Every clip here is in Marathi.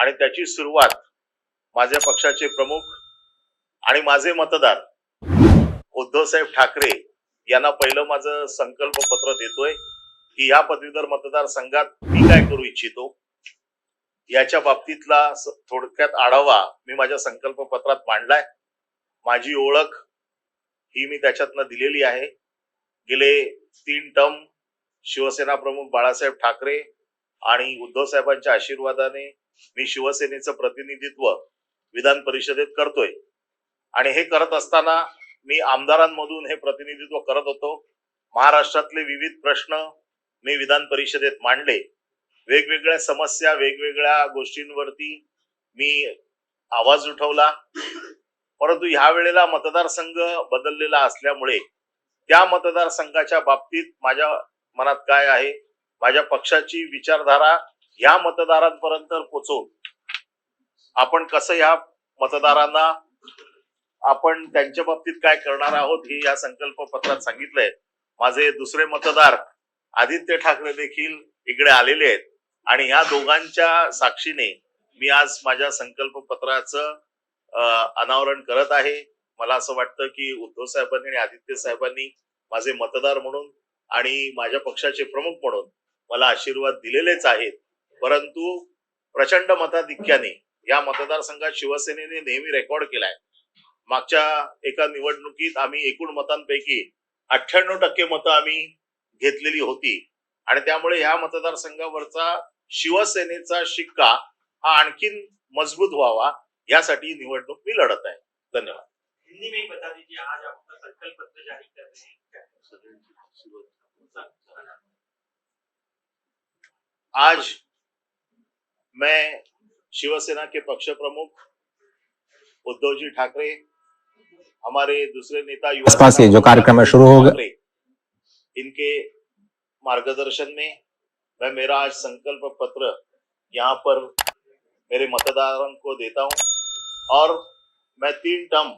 आणि त्याची सुरुवात माझ्या पक्षाचे प्रमुख आणि माझे मतदार उद्धवसाहेब ठाकरे यांना पहिलं माझं संकल्प पत्र देतोय की या पदवीधर मतदारसंघात मी काय करू इच्छितो? याच्या बाबतीतला थोडक्यात आढावा मी माझ्या संकल्प पत्रात मांडलाय. माझी ओळख ही मी त्याच्यातनं दिलेली आहे. गेले तीन टर्म शिवसेना प्रमुख बाळासाहेब ठाकरे आणि उद्धव साहेबांच्या आशीर्वादाने मी शिवसेनेचं प्रतिनिधित्व विधान परिषदेत करतोय. आणि हे करत असताना मी आमदारांमधून हे प्रतिनिधित्व करत होतो. महाराष्ट्रातले विविध प्रश्न मी विधान परिषदेत मांडले. वेगवेगळ्या समस्या वेगवेगळ्या गोष्टींवरती मी आवाज उठवला. परंतु ह्या वेळेला मतदारसंघ बदललेला असल्यामुळे त्या मतदारसंघाच्या बाबतीत माझ्या मनात काय आहे? माझ्या पक्षाची विचारधारा या मतदारांपर्यंत पोचवून आपण कसं या मतदारांना आपण त्यांच्या बाबतीत काय करणार आहोत हे या संकल्प पत्रात सांगितलंय. माझे दुसरे मतदार आदित्य ठाकरे देखील इकडे आलेले आहेत. आणि ह्या दोघांच्या साक्षीने मी आज माझ्या संकल्प पत्राचं अनावरण करत आहे. मला असं वाटतं की उद्धव साहेबांनी आणि आदित्य साहेबांनी माझे मतदार म्हणून आणि माझ्या पक्षाचे प्रमुख म्हणून मला आशीर्वाद दिलेलेच आहेत. परंतु प्रचंड मताधिक्याने या मतदारसंघात शिवसेनेने नेहमी रेकॉर्ड केलाय. मागच्या एका निवडणुकीत आम्ही एकूण मतांपैकी अठ्ठ्याण्णव टक्के मतं आम्ही घेतलेली होती. आणि त्यामुळे ह्या मतदारसंघावरचा शिवसेनेचा शिक्का हा आणखीन मजबूत व्हावा यासाठी निवडणूक मी लढत आहे. धन्यवाद. हिंदी में बता दीजिए आज आप अपना संकल्प पत्र जारी कर रहे हैं। क्या आज मैं शिवसेना के पक्ष प्रमुख उद्धव जी ठाकरे हमारे दूसरे नेता युवा ये जो कार्यक्रम है शुरू हो। ठाकरे, इनके मार्गदर्शन में मैं मेरा आज संकल्प पत्र यहाँ पर मेरे मतदारों को देता हूँ और मैं तीन टर्म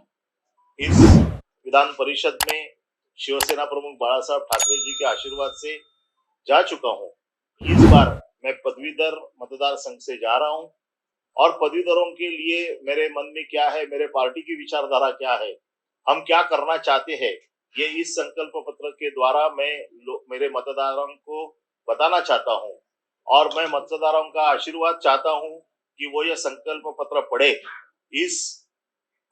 इस विधान परिषद में शिवसेना प्रमुख बाला साहब ठाकरे जी के आशीर्वाद से जा चुका हूँ इस बार मैं पदवीधर मतदार संघ से जा रहा हूँ और पदवीधरों के लिए मेरे मन में क्या है, मेरे पार्टी की विचारधारा क्या है, हम क्या करना चाहते हैं, ये इस संकल्प पत्र के द्वारा मैं मेरे मतदारों को बताना चाहता हूँ और मैं मतदारों का आशीर्वाद चाहता हूँ कि वो ये संकल्प पत्र पढ़े। इस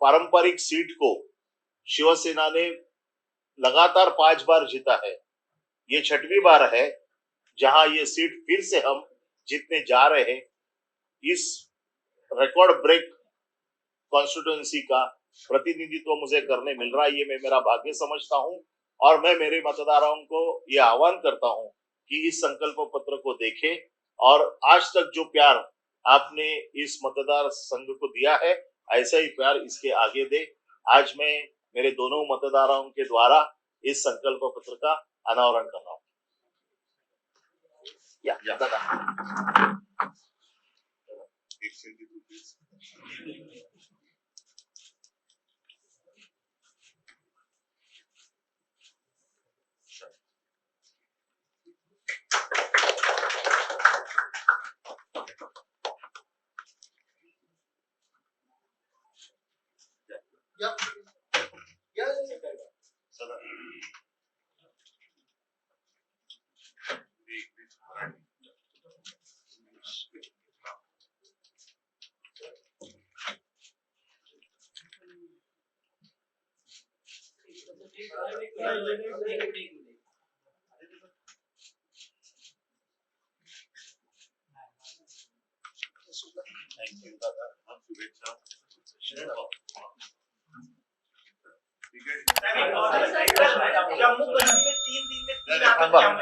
पारंपरिक सीट को शिवसेना ने लगातार पाँच बार जीता है। ये छठवीं बार है जहाँ ये सीट फिर से हम जीतने जा रहे हैं, इस रिकॉर्ड ब्रेक कॉन्स्टिट्यूंसी का प्रतिनिधित्व मुझे करने मिल रहा है, ये मैं मेरा भाग्य समझता हूँ और मैं मेरे मतदारों को ये आह्वान करता हूँ कि इस संकल्प पत्र को देखें और आज तक जो प्यार आपने इस मतदार संघ को दिया है, ऐसा ही प्यार इसके आगे दे। आज मैं मेरे दोनों मतदारों के द्वारा इस संकल्प पत्र का अनावरण कर रहा हूँ। या, या दादा सदा थँक्यू दादा हा शुभेच्छा ठीक आहे जम्मू कश्मीर में तीन दिन में नाही, तीन नाही, थांबा. आतंकी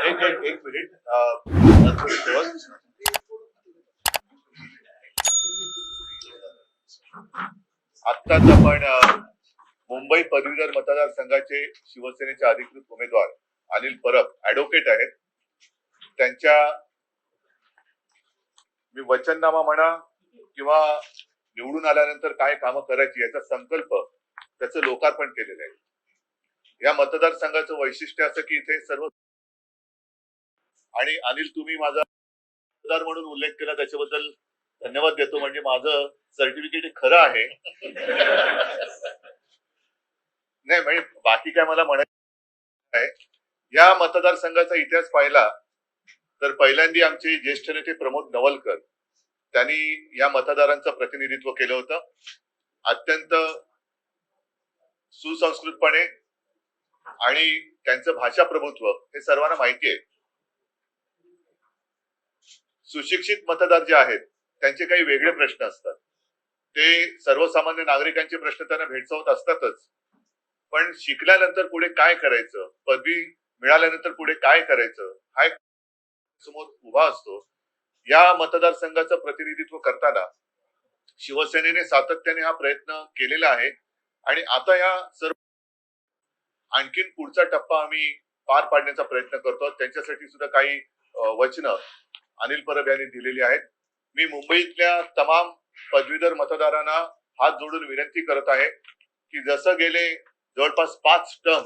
एक एक एक मिनिट आत्ताच आपण मुंबई पदवीधर मतदारसंघाचे शिवसेनेचे अधिकृत उमेदवार अनिल परब ऍडव्होकेट आहेत. त्यांच्या मी वचननामा म्हणा किंवा निवडून आल्यानंतर काय कामं करायची याचा संकल्प त्याचं लोकार्पण केलेलं आहे. या मतदारसंघाचं वैशिष्ट्य असं की इथे सर्व आणि अनिल तुम्ही माझा मतदार म्हणून उल्लेख केला त्याच्याबद्दल धन्यवाद देतो. म्हणजे माझं सर्टिफिकेट खरं आहे. नाही म्हणजे बाकी काय मला म्हणायचं आहे या मतदारसंघाचा इतिहास पाहिला तर पहिल्यांदा आमचे ज्येष्ठ नेते प्रमोद नवलकर त्यांनी या मतदारांचं प्रतिनिधित्व केलं होतं. अत्यंत सुसंस्कृतपणे आणि त्यांचं भाषा प्रभुत्व हे सर्वांना माहिती आहे. सुशिक्षित मतदार जे आहेत त्यांचे काही वेगळे प्रश्न असतात. ते सर्वसामान्य नागरिकांचे प्रश्न त्यांना भेडसावत असतातच. पण शिकल्यानंतर पुढे काय करायचं? पदवी मिळाल्यानंतर पुढे काय करायचं? हा एक समोर उभा असतो. या मतदारसंघाचं प्रतिनिधित्व करताना शिवसेनेने सातत्याने हा प्रयत्न केलेला आहे. आणि आता या सर्व आणखीन पुढचा टप्पा आम्ही पार पाडण्याचा प्रयत्न करतो. त्यांच्यासाठी सुद्धा काही वचनं अनिल परब यांनी दिलेली आहेत. मी मुंबईतल्या तमाम पदवीधर मतदारांना हात जोडून विनंती करत आहे की जसं गेले जवळपास पाच टर्म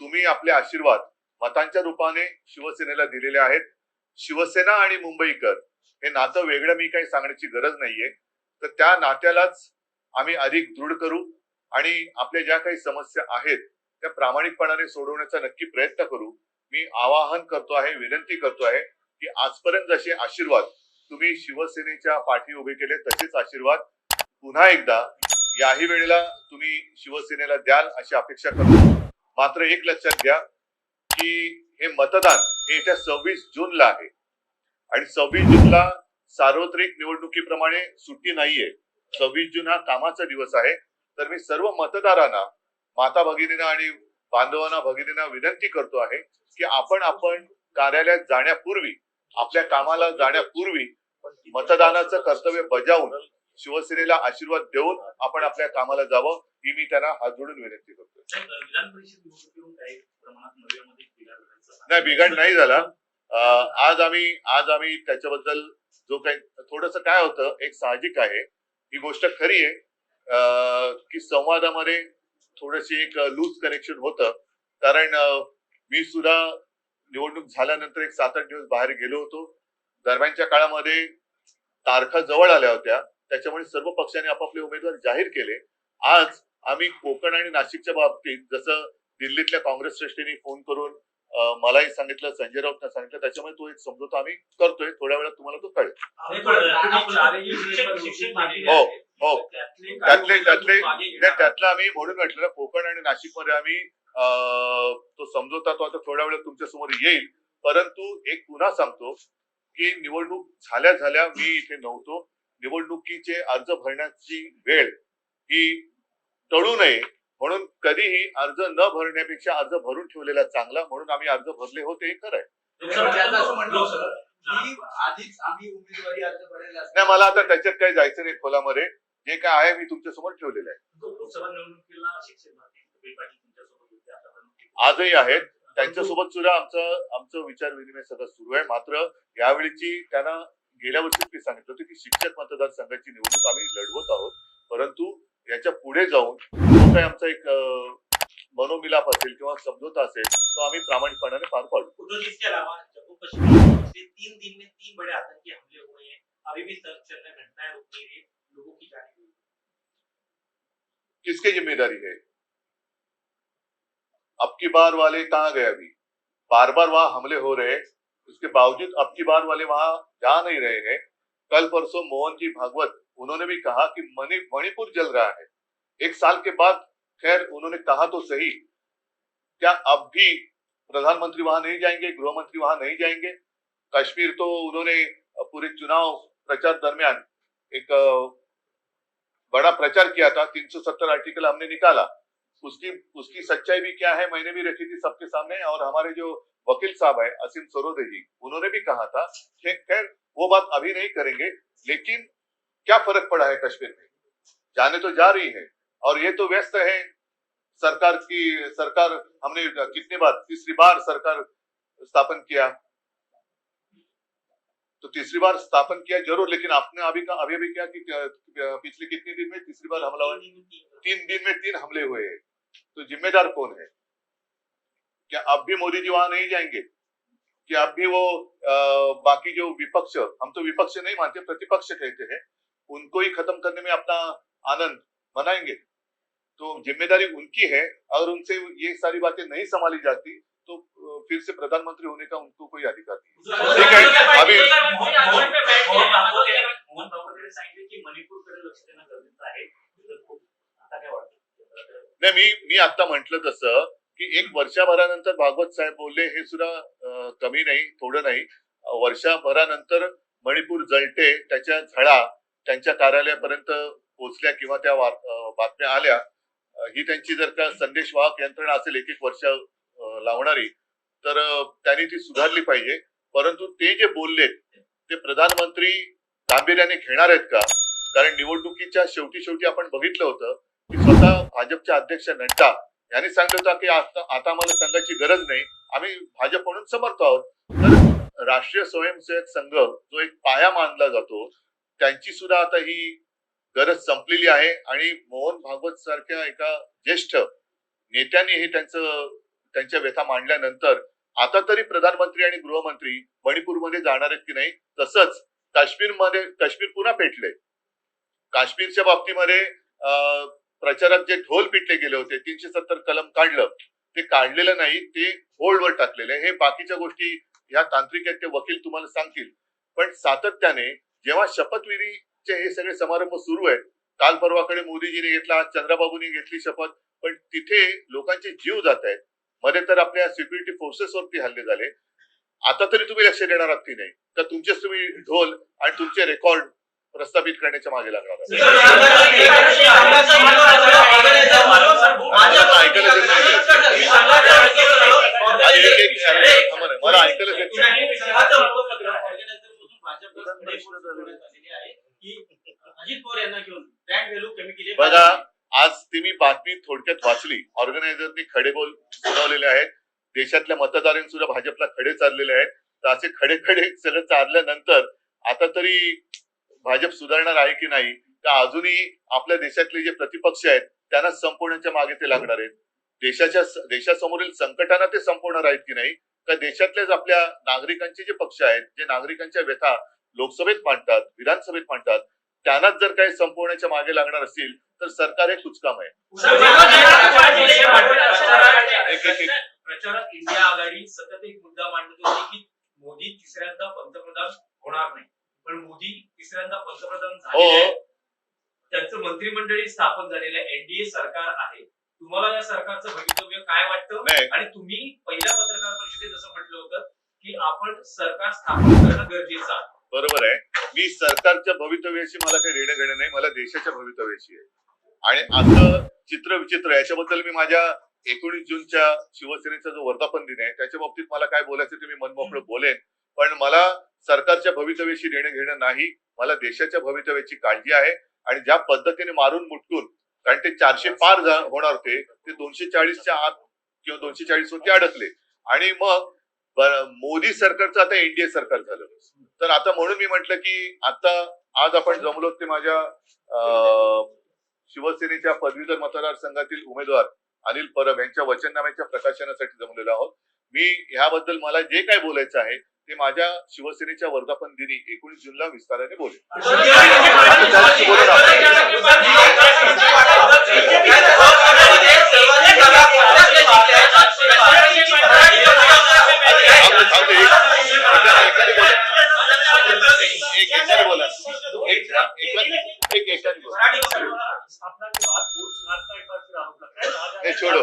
तुम्ही आपले आशीर्वाद मतांच्या रूपाने शिवसेनेला दिलेले आहेत. शिवसेना आणि मुंबईकर हे नातं वेगळं मी काही सांगण्याची गरज नाहीये. तर त्या नात्यालाच आम्ही अधिक दृढ करू आणि आपल्या ज्या काही समस्या आहेत त्या प्रामाणिकपणाने सोडवण्याचा नक्की प्रयत्न करू. मी आवाहन करतो आहे विनंती करतो आहे की आजपर्यंत जसे आशीर्वाद तुम्ही शिवसेनेच्या पाठी उभे केले तसेच आशीर्वाद पुन्हा एकदा याही वेळेला तुम्ही शिवसेनेला द्याल अशी अपेक्षा करतो. मात्र एक लक्षात घ्या की हे मतदान हे येत्या सव्वीस जूनला आहे. आणि सव्वीस जूनला सार्वत्रिक निवडणुकीप्रमाणे सुट्टी नाहीये. सव्वीस जून हा कामाचा दिवस आहे. तर मी सर्व मतदारांना माता भगिनींना आणि बांधवांना भगिनींना विनंती करतो आहे की आपण आपण कार्यालयात जाण्यापूर्वी आपल्या कामाला जाण्यापूर्वी मतदानाचं कर्तव्य बजावून शिवसेनेला आशीर्वाद देऊन आपण आपल्या कामाला जावं ही मी त्यांना हात जोडून विनंती करतो. नाही बिघाड नाही झाला. आज आम्ही आज आम्ही त्याच्याबद्दल जो काही थोडस काय होतं एक साहजिक आहे. ही गोष्ट खरी आहे. की संवादामध्ये थोडीशी एक लूज कनेक्शन होतं. कारण मी सुद्धा निवडणूक झाल्यानंतर एक सात आठ दिवस बाहेर गेलो होतो. दरम्यानच्या काळामध्ये तारखा जवळ आल्या होत्या. त्याच्यामुळे सर्व पक्षांनी आपापले उमेदवार जाहीर केले. आज आम्ही कोकण आणि नाशिकच्या बाबतीत जसं दिल्लीतल्या काँग्रेस श्रेष्ठींनी फोन करून मलाही सांगितलं संजय राऊतनं सांगितलं त्याच्यामुळे तो एक समजोता आम्ही करतोय. थोड्या वेळात तुम्हाला तो कळेल. हो. हो. त्यातले त्यातले त्यातले आम्ही म्हणून म्हटलं कोकण आणि नाशिकमध्ये आम्ही अं, तो समजोता तो आता थोड्या वेळात तुमच्यासमोर येईल. परंतु एक पुन्हा सांगतो की निवडणूक झाल्या झाल्या मी इथे नव्हतो. निवडणुकीचे अर्ज भरण्याची वेळ ही टळू नये. म्हणून कधीही अर्ज न भरण्यापेक्षा अर्ज भरून ठेवलेला चांगला म्हणून आम्ही अर्ज भरले होते हे खरं आहे. लोकसभा- त्याचं असं म्हणणं लोकसभा- की आधीच आम्ही उमेदवारी अर्ज भरायला असतो. नाही मला आता त्याच्यात काही जायचं नाही खोलामध्ये. जे काय आहे मी तुमच्यासमोर ठेवलेलं आहे. आजही आहेत. त्यांच्यासोबत सुद्धा आमचं आमचं विचार विनिमय सगळं सुरू आहे. मात्र यावेळीची त्यांना गेल्या वर्षीच मी सांगितलं होतं की शिक्षक मतदारसंघाची निवडणूक आम्ही लढवत आहोत परंतु याच्या पुढे जाऊन जो काही आमचा एक मनोमिलाप असेल किंवा समझोता असेल तो आम्ही प्रामाणिकपणाने पार पाडू. तीन दिन में तीन बड़े आतंकी हमले हुए हैं। अभी भी सड़क चल रहे घटनाएँ रुक नहीं रही लोगों की जाने किसकी ज़िम्मेदारी है? अब की बार वाले कहाँ गए अभी? बार बार वहाँ हमले हो रहे उसके बावजूद अब की बार वाले वहाँ जा नहीं रहे हैं। कल परसों मोहन जी भागवत, उन्होंने भी कहा कि मणि, मणिपुर जल रहा है। एक साल के बाद खैर उन्होंने कहा तो सही। क्या अब भी प्रधानमंत्री वहाँ नहीं जाएँगे गृह मंत्री वहाँ नहीं जाएँगे? कश्मीर तो उन्होंने पूरे चुनाव प्रचार दरमियान एक बड़ा प्रचार किया था 370 आर्टिकल हमने निकाला। उसकी उसकी सच्चाई भी क्या है, मैंने भी रखी थी सबके सामने और हमारे जो वकील साहब है असीम सरोदे जी, उन्होंने भी कहा था खैर, वो बात अभी नहीं करेंगे, लेकिन क्या फ़र्क पड़ा है कश्मीर में? जाने तो जा रही है, और ये तो व्यस्त है। सरकार की, सरकार, हमने कितनी बार, तीसरी बार सरकार स्थापन किया? तो तीसरी बार स्थापन किया ज़रूर, लेकिन आपने अभी का, अभी अभी क्या कि पिछले कितने दिन में, तीसरी बार हमला हुआ तीन दिन में तीन हमले हुए हैं। तो जिम्मेदार कौन है? क्या अब भी मोदी जी वहाँ नहीं जाएँगे? कि अब भी वो अ, बाकी जो विपक्ष हम तो विपक्ष नहीं मानते प्रतिपक्ष कहते हैं उनको ही खत्म करने में अपना आनंद मनाएँगे? तो ज़िम्मेदारी उनकी है अगर उनसे ये सारी बातें नहीं संभाली जाती तो फिर से प्रधानमंत्री होने का उनको कोई अधिकार नहीं। ठीक आहे. अभि- नाही मी मी आता म्हंटल तसं की एक वर्षाभरानंतर भागवत साहेब बोलले हे सुद्धा कमी नाही थोडं नाही. वर्षाभरानंतर मणिपूर जळते त्याच्या झळा त्यांच्या कार्यालयापर्यंत पोहोचल्या किंवा त्या बातम्या आल्या. ही त्यांची जर का संदेशवाहक यंत्रणा असेल एक एक वर्ष लावणारी तर त्यांनी ती सुधारली पाहिजे. परंतु ते जे बोलले ते प्रधानमंत्री गांभीर्याने घेणार आहेत का? कारण निवडणुकीच्या शेवटी शेवटी आपण बघितलं होतं की स्वतः भाजपच्या अध्यक्ष नड्डा यांनी सांगितलं होतं की आता आता आम्हाला संघाची गरज नाही. आम्ही भाजप म्हणून समर्थ आहोत. तर राष्ट्रीय स्वयंसेवक संघ जो एक पाया मानला जातो त्यांची सुद्धा आता ही गरज संपलेली आहे. आणि मोहन भागवत सारख्या एका ज्येष्ठ नेत्यांनी हे त्यांचं त्यांच्या व्यथा मांडल्यानंतर आता तरी प्रधानमंत्री आणि गृहमंत्री मणिपूरमध्ये जाणार आहेत की नाही तसंच काश्मीरमध्ये काश्मीर पुन्हा पेटले काश्मीरच्या बाबतीमध्ये अं, प्रचारात जे ढोल पिटले गेले होते तीनशे सत्तर कलम काढलं ते काढलेलं नाही ते होल्डवर टाकलेले हे बाकीच्या गोष्टी ह्या तांत्रिक आहेत ते वकील तुम्हाला सांगतील. पण सातत्याने जेव्हा शपथविधीचे हे सगळे समारंभ सुरू आहेत काल परवाकडे मोदीजीने घेतला चंद्राबाबूंनी घेतली शपथ पण तिथे लोकांचे जीव जात आहेत. मध्ये तर आपल्या सिक्युरिटी फोर्सेस वरती हल्ले झाले. आता तरी तुम्ही लक्ष देणार आहात की नाही? तर तुमचेच तुम्ही ढोल आणि तुमचे रेकॉर्ड प्रस्थापित करण्याच्या मागे लागणार आहात आणि एक- एक- थांबा ना, मला ऐकायला येत नाही. अजित पवार यांना घेऊन ब्रँड व्हॅल्यू कमी केली बघा आज ती मी बातमी थोडक्यात वाचली ऑर्गनायझरनी खडे बोल सुनावलेले आहेत देशातल्या मतदारांनी सुद्धा भाजपला खडे चाललेले आहेत तर असे खडे खडे सगळं चालल्यानंतर आता तरी भाजप सुधारणार आहे की नाही का अजूनही आपल्या देशातले जे प्रतिपक्ष आहेत त्यांना संपवण्याच्या मागे ते लागणार आहेत. देशाच्या देशासमोरील संकटांना ते संपवणार आहेत की नाही का देशातलेच आपल्या नागरिकांचे जे पक्ष आहेत जे नागरिकांच्या व्यथा लोकसभेत मांडतात विधानसभेत मांडतात त्यांनाच जर काही संपवण्याच्या मागे लागणार असतील तर सरकार हे कुचकाम आहे. प्रचारात इंडिया आघाडी सतत एक मुद्दा मांडत होती की मोदी तिसऱ्यांदा पंतप्रधान होणार नाही पण मोदी तिसऱ्यांदा पंतप्रधान झाले हो त्यांचं मंत्रिमंडळी स्थापन झालेलं आहे. एनडीए सरकार आहे. तुम्हाला या सरकारचं भवितव्य काय वाटतं? आणि तुम्ही पहिल्या पत्रकार परिषदेत असं म्हटलं होतं की आपण सरकार स्थापन करणं गरजेचं आहे. बरोबर आहे. मी सरकारच्या भवितव्याशी मला काही देणं घेणं नाही. मला देशाच्या भवितव्याशी आहे. आणि असं चित्र विचित्र. याच्याबद्दल मी माझ्या एकोणीस जूनच्या शिवसेनेचा जो वर्धापन दिन आहे त्याच्या बाबतीत मला काय बोलायचं ते मी मनमोकळं बोलेन. पण मला सरकारच्या भवितव्याशी देणं घेणं नाही मला देशाच्या भवितव्याची काळजी आहे. आणि ज्या पद्धतीने मारून मुटकून कारण ते चारशे पार होणार होते ते दोनशे चाळीसच्या आत किंवा दोनशे चाळीस वरती अडकले. आणि मग मोदी सरकारचं आता एनडीए सरकार झालं. तर आता म्हणून मी म्हटलं की आता आज आपण जमलो ते माझ्या शिवसेनेच्या पदवीधर मतदारसंघातील उमेदवार अनिल परब यांच्या वचननाम्याच्या प्रकाशनासाठी जमलेलो आहोत. मी ह्याबद्दल मला जे काय बोलायचं आहे ते माझ्या शिवसेनेच्या वर्धापन दिनी एकोणीस जूनला विस्ताराने बोला एक एक- एक एकाने बोला हे छोडो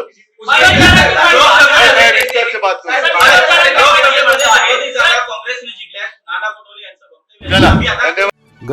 बात करूंगा काँग्रेसने जिंकल्या नाना पटोले यांचं वक्तव्य चला आम्ही आता